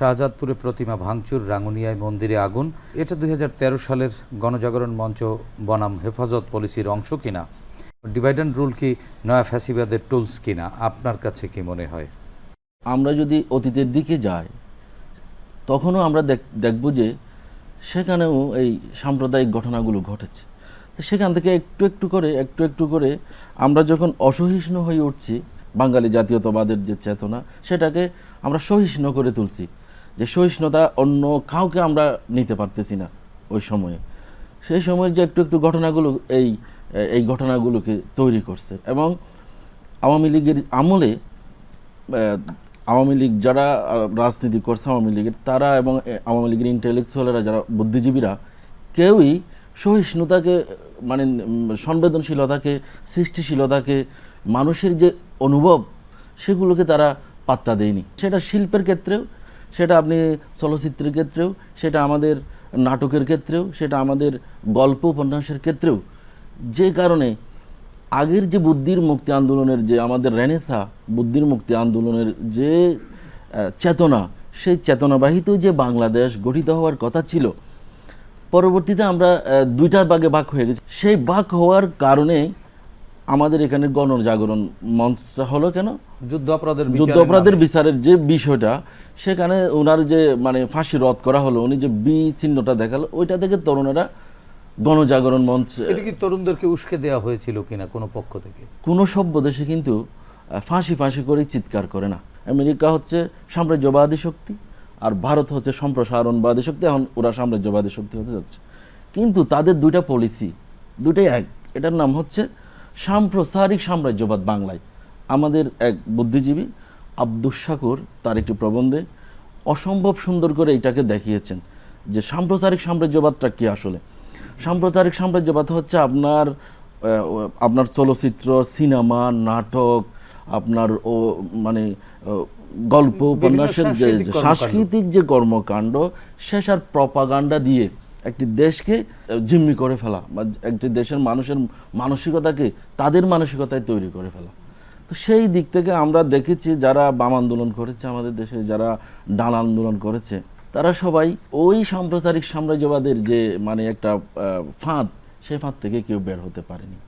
শাহজাদপুরে প্রতিমা ভাঙচুর, রাঙ্গুনিয়ায় মন্দিরে আগুন। এটা দু হাজার তেরো সালের গণজাগরণ মঞ্চ বনাম হেফাজত পলিসির অংশ কিনা? ডিভাইড অ্যান্ড রুল কি, নয়া ফ্যাসিবাদের টুলস কিনা? আপনার কাছে কি মনে হয়? আমরা যদি অতীতের দিকে যাই, তখনও আমরা দেখ- দেখব যে সেখানেও এই সাম্প্রদায়িক ঘটনাগুলো ঘটেছে। তো সেখান থেকে একটু একটু করে, একটু একটু করে আমরা যখন অসহিষ্ণু হয়ে উঠছি, বাঙালি জাতীয়তাবাদের যে চেতনা, সেটাকে আমরা সহিষ্ণু করে তুলছি। যে সহিষ্ণুতা অন্য কাউকে আমরা নিতে পারতেছি না ওই সময়ে। সেই সময়ের যে একটু একটু ঘটনাগুলো এই এই ঘটনাগুলোকে তৈরি করছে এবং আওয়ামী লীগের আমলে আওয়ামী লীগ যারা রাজনীতি করছে আওয়ামী লীগের, তারা এবং আওয়ামী লীগের ইন্টেলেকচুয়ালেরা যারা বুদ্ধিজীবীরা কেউই সহিষ্ণুতাকে মানে সংবেদনশীলতাকে, সৃষ্টিশীলতাকে, মানুষের যে অনুভব, সেগুলোকে তারা পাত্তা দেয়নি। সেটা শিল্পের ক্ষেত্রেও সেটা আপনি চলচ্চিত্রের ক্ষেত্রেও, সেটা আমাদের নাটকের ক্ষেত্রেও, সেটা আমাদের গল্প উপন্যাসের ক্ষেত্রেও। যে কারণে আগের যে বুদ্ধির মুক্তি আন্দোলনের যে আমাদের রেনেসা, বুদ্ধির মুক্তি আন্দোলনের যে চেতনা, সেই চেতনাবাহিত যে বাংলাদেশ গঠিত হওয়ার কথা ছিল, পরবর্তীতে আমরা দুইটা ভাগে ভাগ হয়ে গেছি। সেই ভাগ হওয়ার কারণে আমাদের এখানে গণজাগরণ মঞ্চটা হলো কেন? যুদ্ধ অপরাধের যুদ্ধ অপরাধের বিচারের যে বিষয়টা সেখানে ওনার যে মানে ফাঁসি রদ করা হলো উনি যে বি চিহ্নটা দেখাল ওইটা থেকে তরুণেরা গণজাগরণ মঞ্চ এটা কি তরুণদেরকে উস্কে দেওয়া হয়েছিল কিনা কোনো পক্ষ থেকে? কোনো সভ্য দেশে কিন্তু ফাঁসি ফাঁসি করে চিৎকার করে না। আমেরিকা হচ্ছে সাম্রাজ্যবাদী শক্তি আর ভারত হচ্ছে সম্প্রসারণবাদী শক্তি এখন ওরা সাম্রাজ্যবাদী শক্তি হতে যাচ্ছে। কিন্তু তাদের দুইটা পলিসি দুইটাই এক। এটার নাম হচ্ছে সাম্প্রসারিক সাম্রাজ্যবাদ বাংলায় আমাদের এক বুদ্ধিজীবী আব্দুস শাকুর তার একটি প্রবন্ধে অসম্ভব সুন্দর করে এটাকে দেখিয়েছেন যে সাম্প্রসারিক সাম্রাজ্যবাদটা কি আসলে সাম্প্রদায়িক সাম্রাজ্যবাদ হচ্ছে আপনার আপনার চলচ্চিত্র সিনেমা নাটক আপনার ও মানে গল্প উপন্যাসের যে সাংস্কৃতিক যে কর্মকাণ্ড। শেষ আর প্রপাগান্ডা দিয়ে একটি দেশকে জিম্মি করে ফেলা বা একটি দেশের মানুষের মানসিকতাকে তাদের মানসিকতায় তৈরি করে ফেলা। তো সেই দিক থেকে আমরা দেখেছি যারা বাম আন্দোলন করেছে আমাদের দেশে, যারা ডান আন্দোলন করেছে, তারা সবাই ওই সাম্প্রচারিক সাম্রাজ্যবাদের যে মানে একটা ফাঁদ সেই ফাঁদ থেকে কেউ বের হতে পারেনি।